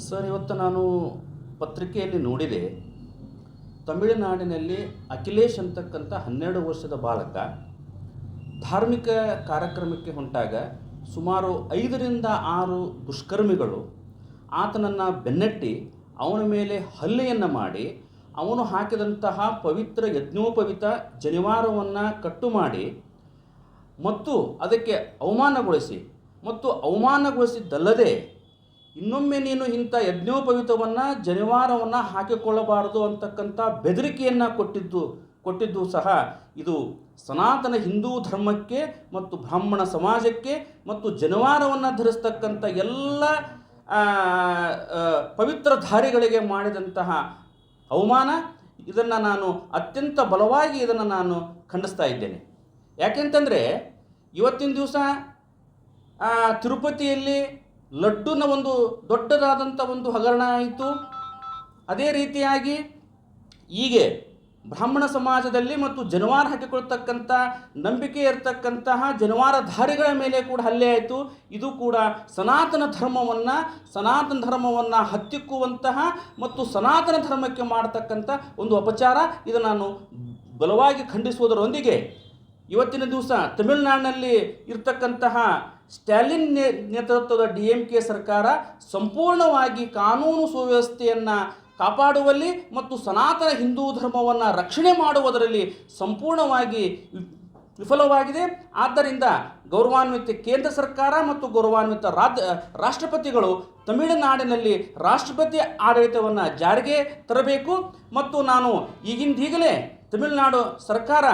Sir, ಇವತ್ತು ನಾನು ಪತ್ರಿಕೆಯಲ್ಲಿ ನೋಡಿದೆ, ತಮಿಳುನಾಡಿನಲ್ಲಿ ಅಖಿಲೇಶ್ ಅಂತಕ್ಕಂಥ ಹನ್ನೆರಡು ವರ್ಷದ ಬಾಲಕ ಧಾರ್ಮಿಕ ಕಾರ್ಯಕ್ರಮಕ್ಕೆ ಹೊಂಟಾಗ ಸುಮಾರು ಐದರಿಂದ ಆರು ದುಷ್ಕರ್ಮಿಗಳು ಆತನನ್ನು ಬೆನ್ನಟ್ಟಿ ಅವನ ಮೇಲೆ ಹಲ್ಲೆಯನ್ನು ಮಾಡಿ ಅವನು ಹಾಕಿದಂತಹ ಪವಿತ್ರ ಯಜ್ಞೋಪವಿತ ಜನಿವಾರವನ್ನು ಕಟ್ಟು ಮಾಡಿ ಮತ್ತು ಅದಕ್ಕೆ ಅವಮಾನಗೊಳಿಸಿ, ಮತ್ತು ಅವಮಾನಗೊಳಿಸಿದ್ದಲ್ಲದೆ ಇನ್ನೊಮ್ಮೆ ನೀನು ಇಂಥ ಯಜ್ಞೋಪವಿತವನ್ನು, ಜನಿವಾರವನ್ನು ಹಾಕಿಕೊಳ್ಳಬಾರದು ಅಂತಕ್ಕಂಥ ಬೆದರಿಕೆಯನ್ನು ಕೊಟ್ಟಿದ್ದು ಕೊಟ್ಟಿದ್ದು ಸಹ ಇದು ಸನಾತನ ಹಿಂದೂ ಧರ್ಮಕ್ಕೆ ಮತ್ತು ಬ್ರಾಹ್ಮಣ ಸಮಾಜಕ್ಕೆ ಮತ್ತು ಜನಿವಾರವನ್ನು ಧರಿಸ್ತಕ್ಕಂಥ ಎಲ್ಲ ಪವಿತ್ರ ಧಾರಿಗಳಿಗೆ ಮಾಡಿದಂತಹ ಅವಮಾನ. ಇದನ್ನು ನಾನು ಅತ್ಯಂತ ಬಲವಾಗಿ ಇದನ್ನು ನಾನು ಖಂಡಿಸ್ತಾ ಇದ್ದೇನೆ. ಯಾಕೆಂತಂದರೆ ಇವತ್ತಿನ ದಿವಸ ತಿರುಪತಿಯಲ್ಲಿ ಲಡ್ಡುನ ಒಂದು ದೊಡ್ಡದಾದಂಥ ಒಂದು ಹಗರಣ ಆಯಿತು. ಅದೇ ರೀತಿಯಾಗಿ ಹೀಗೆ ಬ್ರಾಹ್ಮಣ ಸಮಾಜದಲ್ಲಿ ಮತ್ತು ಜನವಾರ ಹಾಕಿಕೊಳ್ತಕ್ಕಂಥ, ನಂಬಿಕೆ ಇರತಕ್ಕಂತಹ ಜನವಾರಧಾರಿಗಳ ಮೇಲೆ ಕೂಡ ಹಲ್ಲೆ ಆಯಿತು. ಇದು ಕೂಡ ಸನಾತನ ಧರ್ಮವನ್ನು ಸನಾತನ ಧರ್ಮವನ್ನು ಹತ್ತಿಕ್ಕುವಂತಹ ಮತ್ತು ಸನಾತನ ಧರ್ಮಕ್ಕೆ ಮಾಡತಕ್ಕಂಥ ಒಂದು ಅಪಚಾರ. ಇದು ನಾನು ಬಲವಾಗಿ ಖಂಡಿಸುವುದರೊಂದಿಗೆ ಇವತ್ತಿನ ದಿವಸ ತಮಿಳುನಾಡಿನಲ್ಲಿ ಇರ್ತಕ್ಕಂತಹ ಸ್ಟ್ಯಾಲಿನ್ ನೇ, ನೇತೃತ್ವದ ಡಿ ಎಂ ಕೆ ಸರ್ಕಾರ ಸಂಪೂರ್ಣವಾಗಿ ಕಾನೂನು ಸುವ್ಯವಸ್ಥೆಯನ್ನು ಕಾಪಾಡುವಲ್ಲಿ ಮತ್ತು ಸನಾತನ ಹಿಂದೂ ಧರ್ಮವನ್ನು ರಕ್ಷಣೆ ಮಾಡುವುದರಲ್ಲಿ ಸಂಪೂರ್ಣವಾಗಿ ವಿಫಲವಾಗಿದೆ. ಆದ್ದರಿಂದ ಗೌರವಾನ್ವಿತ ಕೇಂದ್ರ ಸರ್ಕಾರ ಮತ್ತು ಗೌರವಾನ್ವಿತ ರಾಜ್ಯ ರಾಷ್ಟ್ರಪತಿಗಳು ತಮಿಳುನಾಡಿನಲ್ಲಿ ರಾಷ್ಟ್ರಪತಿ ಆಡಳಿತವನ್ನು ಜಾರಿಗೆ ತರಬೇಕು. ಮತ್ತು ನಾನು ಈಗಿಂದೀಗಲೇ ತಮಿಳುನಾಡು ಸರ್ಕಾರ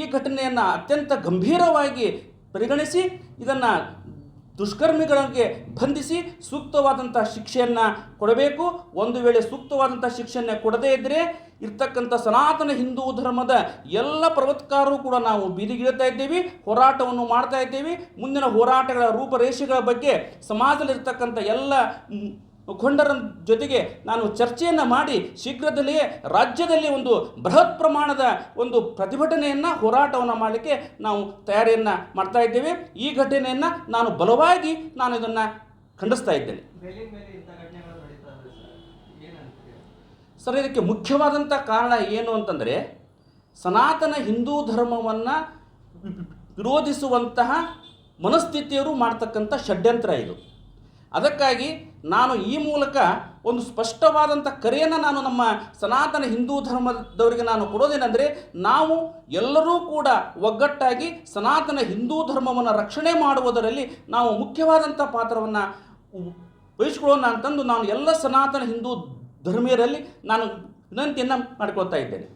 ಈ ಘಟನೆಯನ್ನು ಅತ್ಯಂತ ಗಂಭೀರವಾಗಿ ಪರಿಗಣಿಸಿ ಇದನ್ನು ದುಷ್ಕರ್ಮಿಗಳಿಗೆ ಬಂಧಿಸಿ ಸೂಕ್ತವಾದಂಥ ಶಿಕ್ಷೆಯನ್ನು ಕೊಡಬೇಕು. ಒಂದು ವೇಳೆ ಸೂಕ್ತವಾದಂಥ ಶಿಕ್ಷೆಯನ್ನು ಕೊಡದೇ ಇದ್ದರೆ ಇರ್ತಕ್ಕಂಥ ಸನಾತನ ಹಿಂದೂ ಧರ್ಮದ ಎಲ್ಲ ಪರ್ವತ್ಕಾರರು ಕೂಡ ನಾವು ಬೀದಿಗಿಳ್ತಾ ಇದ್ದೀವಿ, ಹೋರಾಟವನ್ನು ಮಾಡ್ತಾ ಇದ್ದೀವಿ. ಮುಂದಿನ ಹೋರಾಟಗಳ ರೂಪರೇಷೆಗಳ ಬಗ್ಗೆ ಸಮಾಜದಲ್ಲಿರ್ತಕ್ಕಂಥ ಎಲ್ಲ ಮುಖಂಡರ ಜೊತೆಗೆ ನಾನು ಚರ್ಚೆಯನ್ನು ಮಾಡಿ ಶೀಘ್ರದಲ್ಲಿಯೇ ರಾಜ್ಯದಲ್ಲಿ ಒಂದು ಬೃಹತ್ ಪ್ರಮಾಣದ ಒಂದು ಪ್ರತಿಭಟನೆಯನ್ನು, ಹೋರಾಟವನ್ನು ಮಾಡಲಿಕ್ಕೆ ನಾವು ತಯಾರಿಯನ್ನು ಮಾಡ್ತಾ ಇದ್ದೇವೆ. ಈ ಘಟನೆಯನ್ನು ನಾನು ಬಲವಾಗಿ ನಾನು ಇದನ್ನು ಖಂಡಿಸ್ತಾ ಇದ್ದೇನೆ. ಸರ್, ಇದಕ್ಕೆ ಮುಖ್ಯವಾದಂಥ ಕಾರಣ ಏನು ಅಂತಂದರೆ, ಸನಾತನ ಹಿಂದೂ ಧರ್ಮವನ್ನು ವಿರೋಧಿಸುವಂತಹ ಮನಸ್ಥಿತಿಯವರು ಮಾಡ್ತಕ್ಕಂಥ ಷಡ್ಯಂತ್ರ ಇದು. ಅದಕ್ಕಾಗಿ ನಾನು ಈ ಮೂಲಕ ಒಂದು ಸ್ಪಷ್ಟವಾದಂಥ ಕರೆಯನ್ನು ನಾನು ನಮ್ಮ ಸನಾತನ ಹಿಂದೂ ಧರ್ಮದವರಿಗೆ ನಾನು ಕೊಡೋದೇನೆಂದರೆ ನಾವು ಎಲ್ಲರೂ ಕೂಡ ಒಗ್ಗಟ್ಟಾಗಿ ಸನಾತನ ಹಿಂದೂ ಧರ್ಮವನ್ನು ರಕ್ಷಣೆ ಮಾಡುವುದರಲ್ಲಿ ನಾವು ಮುಖ್ಯವಾದಂಥ ಪಾತ್ರವನ್ನು ವಹಿಸ್ಕೊಳ್ಳೋಣ ಅಂತಂದು ನಾನು ಎಲ್ಲ ಸನಾತನ ಹಿಂದೂ ಧರ್ಮೀಯರಲ್ಲಿ ನಾನು ವಿನಂತಿಯನ್ನು ಮಾಡ್ಕೊಳ್ತಾ ಇದ್ದೇನೆ.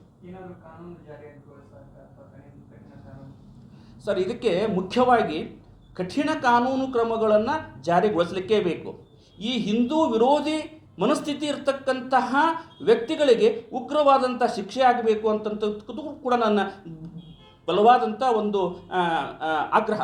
ಸರ್ ಇದಕ್ಕೆ ಮುಖ್ಯವಾಗಿ ಕಠಿಣ ಕಾನೂನು ಕ್ರಮಗಳನ್ನು ಜಾರಿಗೊಳಿಸಲಿಕ್ಕೇ ಬೇಕು. ಈ ಹಿಂದೂ ವಿರೋಧಿ ಮನಸ್ಥಿತಿ ಇರತಕ್ಕಂತಹ ವ್ಯಕ್ತಿಗಳಿಗೆ ಉಗ್ರವಾದಂಥ ಶಿಕ್ಷೆ ಆಗಬೇಕು ಅಂತಂತ ಕೂಡ ನನ್ನ ಬಲವಾದಂಥ ಒಂದು ಆಗ್ರಹ.